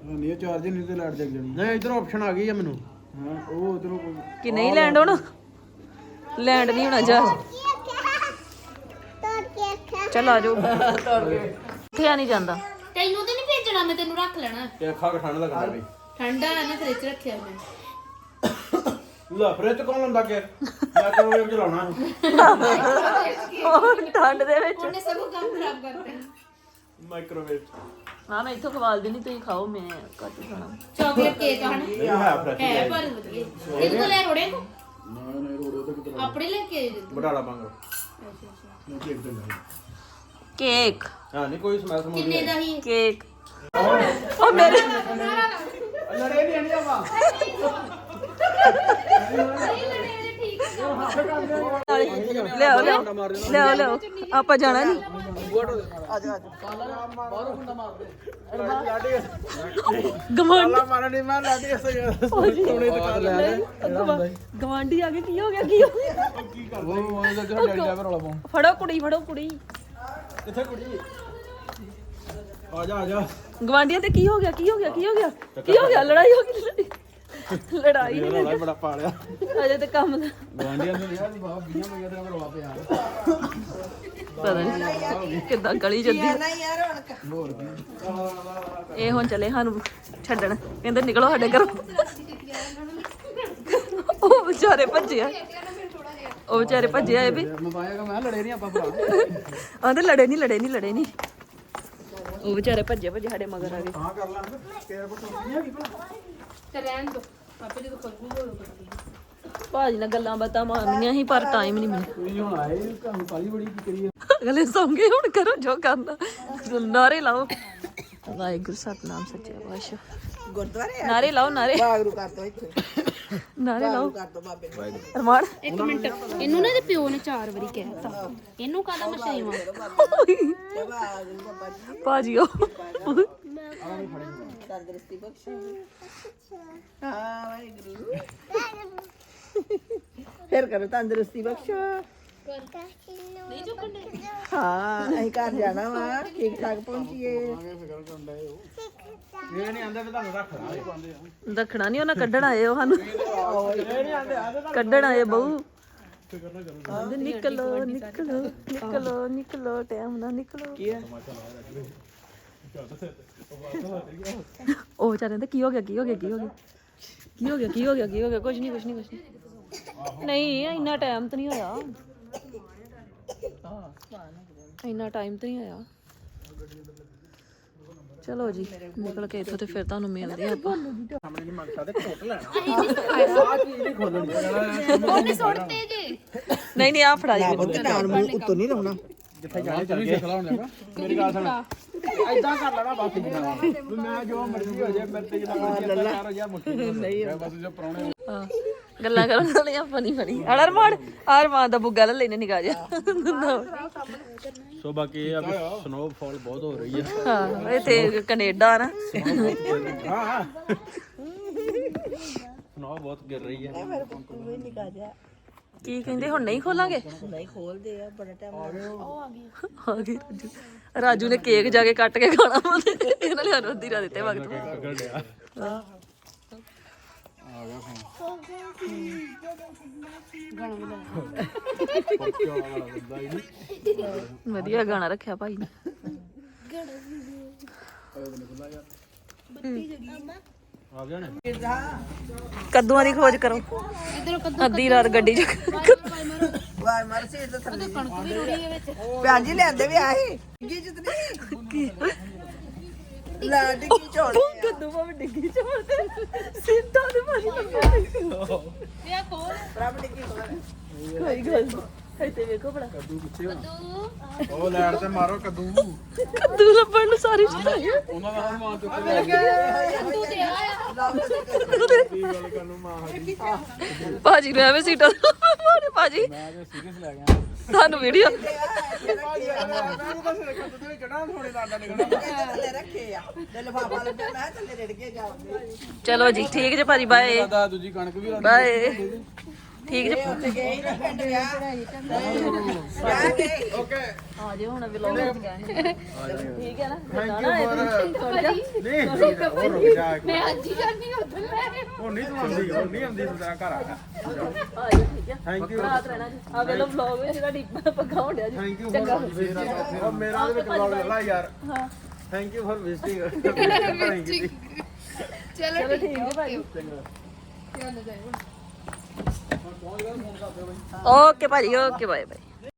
Speaker 4: ਨਹੀਂ ਚਾਰ ਦਿਨ ਨਹੀਂ ਤੇ ਲਾਈਟ ਜਗ ਜਾਣੀ।
Speaker 3: ਨਹੀਂ ਇਧਰ ਆਪਸ਼ਨ ਆ ਗਈ ਆ ਮੈਨੂੰ।
Speaker 4: ਹਾਂ ਉਹ ਉਧਰੋਂ
Speaker 1: ਕਿ ਨਹੀਂ ਲੈਂਡ ਹੋਣਾ ਲੈਂਡ ਨਹੀਂ ਹੋਣਾ ਜਾ। ਚਲ ਆ ਜਾਓ। ਇੱਥੇ ਆ ਨਹੀਂ ਜਾਂਦਾ।
Speaker 6: ਤੈਨੂੰ ਤੇ ਨਹੀਂ ਭੇਜਣਾ ਮੈਂ ਤੈਨੂੰ ਰੱਖ ਲੈਣਾ।
Speaker 3: ਤੇ ਖਾ ਕੇ ਠੰਡ ਲੱਗਦਾ ਵੀ
Speaker 6: ਠੰਡਾ ਹੈ ਨਾ ਫ੍ਰਿਜ ਰੱਖਿਆ ਮੈਂ।
Speaker 3: ਲਾ ਫਰਿੱਜ ਕੌਣ ਲੰਦਾ ਕੇ ਮੈਂ ਕਿਉਂ ਇਹ ਚਲਾਉਣਾ
Speaker 1: ਉਹ ਠੰਡ ਦੇ ਵਿੱਚ।
Speaker 6: ਉਹਨੇ ਸਭ ਕੰਮ ਖਰਾਬ ਕਰਤੇ।
Speaker 3: ਮਾਈਕ੍ਰੋਵੇਵ
Speaker 1: ਹਾਂ ਮੈਂ ਇੱਥੋਂ ਖਵਾਲ ਦੇਣੀ ਤੁਸੀਂ ਖਾਓ ਮੈਂ ਘੱਟ ਖਾਣਾ।
Speaker 6: ਚਾਕਲੇਟ ਕੇਕ ਹਨ?
Speaker 3: ਨਹੀਂ ਹੈ ਫਰਿੱਜ
Speaker 6: ਹੈ ਪਰ ਵਧੀਆ। ਇਹਦੇ ਕੋਲ ਲੈ ਰੋੜੇ ਕੋ
Speaker 4: ਨਾ ਨਹੀਂ ਰੋੜੇ ਤੇ ਕਿਤੇ
Speaker 6: ਆਪਣੇ ਲੈ ਕੇ ਆਏ ਜੇ ਤੂੰ।
Speaker 3: ਬਟਾਲਾ ਬੰਗ
Speaker 4: ਨਹੀਂ ਕੇਕ ਤੇ ਨਹੀਂ
Speaker 1: ਕੇਕ।
Speaker 3: ਹਾਂ ਨਹੀਂ ਕੋਈ ਸਮੈਲ ਸਮੂਲ
Speaker 6: ਕਿੰਨੇ ਦਾ ਹੀ।
Speaker 1: ਕੇਕ। ਉਹ ਮੇਰੇ
Speaker 4: ਲੜੇ ਨਹੀਂ ਆਣੀ ਆਪਾਂ।
Speaker 1: ਲਿਆਓ ਲਿਆਓ। ਲਿਆਓ ਲਿਆਓ। ਆਪਾਂ ਜਾਣਾ ਨਹੀਂ। ਗਵਾਂਢੀ
Speaker 3: ਮਾਰਨੀ ਮੈਂ ਲਾਡੀ ਅਸੇ
Speaker 1: ਗਵਾਂਢੀ ਆ ਗਏ ਕੀ ਹੋ ਗਿਆ ਕੀ ਹੋ ਗਿਆ?
Speaker 4: ਉਹ ਜਿਹੜਾ ਡੈਡੀ
Speaker 1: ਫੜੋ ਕੁੜੀ ਫੜੋ ਕੁੜੀ।
Speaker 3: ਕਿੱਥੇ ਕੁੜੀ। ਆ ਜਾ ਆ ਜਾ।
Speaker 1: ਗਵਾਂਢੀਆਂ ਤੇ ਕੀ ਹੋ ਗਿਆ ਕੀ ਹੋ ਗਿਆ ਕੀ ਹੋ ਗਿਆ? ਕੀ ਹੋ ਗਿਆ ਲੜਾਈ ਹੋ ਗਈ ਲੜਾਈ। ਲੜਾਈ ਨਹੀਂ
Speaker 3: ਹੀ ਬੜਾ ਪਾ ਲਿਆ।
Speaker 1: ਅਜੇ ਤੇ ਕੰਮ ਦਾ।
Speaker 4: ਗਵਾਂਡੀਆਂ ਨੂੰ ਯਾਰ ਬਾਬਾ ਬੀਆਂ ਮਈਆਂ ਦਾ ਰਵਾ ਪਿਆ
Speaker 1: ਪਤਾ ਨਹੀਂ ਕਿੱਦਾਂ ਗਲੀ ਜੱਦੀ
Speaker 2: ਨਹੀਂ ਯਾਰ ਹੁਣ ਕ-
Speaker 4: ਹੋਰ ਕੀ?
Speaker 1: ਇਹ ਹੁਣ ਚਲੇ ਸਾਨੂੰ ਛੱਡਣ। ਕਹਿੰਦੇ ਨਿਕਲੋ ਸਾਡੇ ਘਰੋਂ। ਉਹ ਵਿਚਾਰੇ ਭੱਜੇ ਆ। ਉਹ ਵਿਚਾਰੇ ਭੱਜੇ ਆਏ ਵੀ।
Speaker 4: ਮੈਂ ਤਾਂ ਆਇਆ ਮੈਂ ਲੜੇ ਨਹੀਂ ਆਪਾਂ ਭਰਾ
Speaker 1: ਆਂਦੇ ਲੜੇ ਨਹੀਂ ਲੜੇ ਨਹੀਂ ਲੜੇ ਨਹੀਂ ਉਹ ਵਿਚਾਰੇ ਭੱਜੇ ਭੱਜੇ ਸਾਡੇ ਮਗਰ ਆ ਗਏ।
Speaker 4: ਹਾਂ ਕਰ ਲਾਂਗੇ ਤੇਰੇ ਕੋਲ ਤਾਂ ਨਹੀਂ ਹੈਗੀ ਭਰਾ
Speaker 6: ਤੇ ਰਹਿਣ ਦੋ। ਪਾਪੇ ਜਦੋਂ ਨੂੰ ਬੋਲੋ
Speaker 1: ਭਾਜੀ ਨਾਲ ਗੱਲਾਂ ਬਾਤਾਂ ਮਾਰਨੀਆਂ ਸੀ ਪਰ ਟਾਈਮ ਨਹੀਂ ਮਿਲਿਆ।
Speaker 4: ਤੁਸੀਂ ਹੁਣ ਆਏ ਤੁਹਾਨੂੰ ਕਾਲੀ ਬੜੀ ਕੀ ਕਰੀਏ
Speaker 1: ਅਗਲੇ ਸੌਂਗੇ ਹੁਣ ਕਰੋ ਜੋ ਕਰਨਾ ਨਾਰੇ ਲਾਓ। ਵਾਹਿਗੁਰੂ ਸਤਨਾਮ ਸੱਚੇ ਪਾਤਸ਼ਾਹ।
Speaker 2: ਗੁਰਦੁਆਰੇ
Speaker 1: ਨਾਰੇ ਲਾਓ ਨਾਰੇ।
Speaker 2: ਬਾਗਰੂ ਕਰ ਦੋ ਇੱਥੇ।
Speaker 1: ਨਾਰੇ ਲਾਓ।
Speaker 2: ਕਰ ਦੋ ਬਾਬੇ ਨੂੰ।
Speaker 1: ਅਰਮਾਨ।
Speaker 6: ਇੱਕ ਮਿੰਟ। ਇਹਨੂੰ ਨਾ ਇਹਦੇ ਪਿਓ ਨੇ ਚਾਰ ਵਾਰੀ ਕਹਿਤਾ। ਇਹਨੂੰ ਕਾਹਦਾ
Speaker 1: ਭਾਜੀ ਉਹ।
Speaker 2: ਤੰਦਰੁਸਤੀ ਬਖਸ਼ੋ। ਹਾਂ ਵਾਹਿਗੁਰੂ। ਫਿਰ ਕਰੋ ਤੰਦਰੁਸਤੀ ਬਖਸ਼ੋ।
Speaker 6: ਨਹੀਂ ਚੁੱਕਣ ਦੇ
Speaker 2: ਹਾਂ ਅਸੀਂ ਘਰ ਜਾਣਾ ਵਾ ਠੀਕ ਠਾਕ ਪਹੁੰਚੀਏ।
Speaker 3: ਇਹ ਨਹੀਂ ਆਂਦੇ ਵੀ ਤੁਹਾਨੂੰ ਰੱਖ ਲਾ
Speaker 1: ਦੱਖਣਾ ਨਹੀਂ ਉਹਨਾਂ ਕੱਢਣ ਆਏ ਉਹ ਸਾਨੂੰ। ਕੱਢਣ ਆਏ ਬਹੂ। ਆਂਦੇ ਨਿਕਲੋ ਨਿਕਲੋ ਨਿਕਲੋ ਨਿਕਲੋ ਟਾਈਮ ਨਾਲ ਨਿਕਲੋ। ਕੀ ਹੈ? ਉਹ ਵਿਚਾਰੇ ਕਹਿੰਦੇ ਕੀ ਹੋ ਗਿਆ ਕੀ ਹੋ ਗਿਆ ਕੀ ਹੋ ਗਿਆ? ਕੀ ਹੋ ਗਿਆ ਕੀ ਹੋ ਗਿਆ ਕੀ ਹੋ ਗਿਆ? ਕੁਝ ਨਹੀਂ ਕੁਝ ਨਹੀਂ ਕੁਝ ਨਹੀਂ ਨਹੀਂ ਇੰਨਾ ਟਾਈਮ ਤਾਂ ਨਹੀਂ ਹੋਇਆ। ਇੰਨਾ ਟਾਈਮ ਤਾਂ ਨਹੀਂ ਹੋਇਆ ਚਲੋ ਜੀ ਨਿਕਲ ਕੇ ਇੱਥੋਂ ਤੇ ਫਿਰ ਤੁਹਾਨੂੰ ਮਿਲਦੇ ਆ ਆਪਾਂ।
Speaker 3: ਸਾਹਮਣੇ ਨਹੀਂ ਮੰਗ ਸਕਦੇ ਘੁੱਟ ਲੈਣਾ
Speaker 6: ਉਹਨੇ ਸੁੱਟਦੇ ਜੇ
Speaker 1: ਨਹੀਂ ਨਹੀਂ ਆ ਫੜਾ ਜੀ ਮੈਨੂੰ।
Speaker 2: ਤੇ ਨਾਲ ਮੂੰਹ ਉੱਤੋਂ ਨਹੀਂ ਲਾਉਣਾ।
Speaker 3: ਜਿੱਥੇ ਜਾਣੇ
Speaker 4: ਚੱਲ ਗਿਆ ਸਿਖਲਾ ਹੁਣ ਜਾਗਾ
Speaker 3: ਮੇਰੀ ਗੱਲ ਸੁਣ। ਐਦਾਂ ਕਰ ਲੈਣਾ ਬਸ ਮੈਂ ਜੋ ਮਰਜ਼ੀ ਹੋ ਜਾਏ ਮੇਰੇ ਤੇ ਜਿੰਨਾ ਮਰਜ਼ੀ ਅਤਿਆਚਾਰ ਹੋ ਜਾਏ ਮੁੱਠੀ ਨਹੀਂ
Speaker 4: ਮੈਂ ਬਸ ਜੇ ਪਰੌਣੇ
Speaker 1: ਹਾਂ। ਗੱਲਾਂ ਕਰਨ ਵਾਲੀਆਂ ਫਨੀ ਫਨੀ। ਅੜਰ ਮਾਰ ਆਰ ਮਾਂ ਦਾ ਬੁੱਗਾ ਲੈ ਲੈਨੇ ਨਿਕਾ ਜਾ
Speaker 3: ਸੋ ਬਾਕੀ ਇਹ ਆ ਵੀ ਸਨੋਫਾਲ ਬਹੁਤ ਹੋ ਰਹੀ ਹੈ
Speaker 1: ਹਾਂ ਇੱਥੇ ਕੈਨੇਡਾ ਨਾ।
Speaker 3: ਹਾਂ ਸਨੋ ਬਹੁਤ ਗਿਰ ਰਹੀ ਹੈ
Speaker 2: ਮੇਰੇ ਪੁੱਤ ਨੂੰ ਵੀ ਨਿਕਾ ਜਾ
Speaker 1: ਕੀ ਕਹਿੰਦੇ ਹੁਣ ਨਹੀਂ ਖੋਲਾਂਗੇ?
Speaker 2: ਨਹੀਂ ਖੋਲਦੇ ਆ ਬੜਾ ਟਾਈਮ
Speaker 1: ਆ ਗਈ। ਰਾਜੂ। ਰਾਜੂ ਨੇ ਕੇਕ ਜਾ ਕੇ ਕੱਟ ਕੇ ਖਾਣਾ। ਤੇ ਇਹਨਾਂ ਨੇ ਅੱਧੀ ਰਾਤ ਦਿੱਤੇ ਵਕਤ।
Speaker 3: ਲਿਆ
Speaker 1: ਵਧੀਆ ਗਾਣਾ ਰੱਖਿਆ ਭਾਈ ਨੇ।
Speaker 3: ਆ ਗਿਆ ਨੇ?
Speaker 1: ਕੱਦੂਆਂ ਦੀ ਖੋਜ ਕਰੋ।
Speaker 6: ਇਧਰੋਂ ਕੱਦੂ
Speaker 1: ਅੱਧੀ ਰਾਤ ਗੱਡੀ ਚ
Speaker 2: ਵਾਹ ਮਰ ਸੀ ਤੇ ਥੱਲੇ।
Speaker 6: ਕਣਕ ਵੀ ਰੁੜੀ ਹੈ ਵਿੱਚ।
Speaker 2: ਭੈਣ ਜੀ ਲੈਂਦੇ ਵੀ ਆਏ ਕੀ ਜਿਤਨੀ ਲਾ ਡਿੱਗੀ ਝੋਲ
Speaker 1: ਕੱਦੂ ਭਾਵੇਂ ਡਿੱਗੀ ਮਰਦੇ ਸਿੱਧਾ ਤੇ
Speaker 2: ਪ੍ਰਭ ਡਿੱਗੀ
Speaker 1: ਕੋਈ ਗੱਲ ਨਹੀਂ ਇੱਥੇ ਵੇਖੋ ਬੜਾ
Speaker 6: ਕੱਦੂ
Speaker 3: ਉਹ ਲੈਣ ਤੇ ਮਾਰੋ ਕਦੂ।
Speaker 1: ਕੱਦੂ ਲੱਭਣ ਨੂੰ ਸਾਰੀ ਚੜਾਈ
Speaker 4: ਉਹਨਾਂ ਦਾ ਹਨੂਮਾਨ ਚੁੱਕ ਕੇ ਲੈ ਗਿਆ
Speaker 6: ਕੱਦੂ ਤੇ ਆਇਆ
Speaker 1: ਭਾਜੀ ਨੂੰ ਐਵੇਂ ਸੀਟਾਂ ਮਾਰੇ ਭਾਜੀ।
Speaker 4: ਮੈਂ ਤੇ ਸੀਰੀਅਸ ਲੈ ਗਿਆ।
Speaker 1: ਤੁਹਾਨੂੰ ਵੀਡੀਓ
Speaker 2: ਥੱਲੇ ਰੱਖੇ ਆ। ਤੇ ਲਫਾਫਾ ਲੱਭਿਆ ਮੈਂ ਕਿਹਾ ਥੱਲੇ ਰਿੜ ਕੇ ਜਾਉਂਗੇ
Speaker 1: ਚਲੋ ਜੀ ਠੀਕ ਜੇ ਭਾਜੀ ਬਾਏ
Speaker 4: ਦਾ ਦੂਜੀ ਕਣਕ ਵੀ ਰੱਖ
Speaker 1: ਬਾਏ ਠੀਕ ਜੀ। ਆ ਜਿਓ ਹੁਣ ਵਲੋਗ ਠੀਕ ਹੈ। ਨਾ
Speaker 3: ਥੈਂਕ ਯੂ ਫॉर ਨਹੀਂ ਹੋਰ ਰੁਕ ਜਾ ਇੱਕ
Speaker 6: ਮੈਂ ਅੱਜ ਹੀ ਜਾਣੀ ਉਧਰ ਲੈ
Speaker 3: ਹੁਣ ਨਹੀਂ ਤੂੰ ਆਉਂਦੀ ਹੁਣ ਨਹੀਂ ਆਉਂਦੀ ਤੂੰ ਤਾਂ ਘਰ ਆ
Speaker 1: ਆ ਜਿਓ ਠੀਕ ਹੈ
Speaker 3: ਥੈਂਕ ਯੂ
Speaker 1: ਰਾਤ ਰਹਿਣਾ ਜੀ ਆ ਵੇਲੋ ਵਲੋਗ ਵਿੱਚ ਜਿਹੜਾ ਡਿੱਗ ਪਕਾਉਣ ਡਿਆ ਜੀ
Speaker 3: ਥੈਂਕ ਯੂ ਫॉर ਮੇਰਾ ਦੇ ਵਿੱਚ ਵਲੋਗ ਲਾ ਯਾਰ
Speaker 1: ਹਾਂ
Speaker 3: ਥੈਂਕ ਯੂ ਫॉर ਵਿਜ਼ਿਟਿੰਗ
Speaker 1: ਚਲੋ ਠੀਕ ਹੈ ਭਾਈ ਚਲੋ ਜਾਈਏ ਓਕੇ ਭਾਜੀ ਓਕੇ ਬਾਏ ਬਾਏ।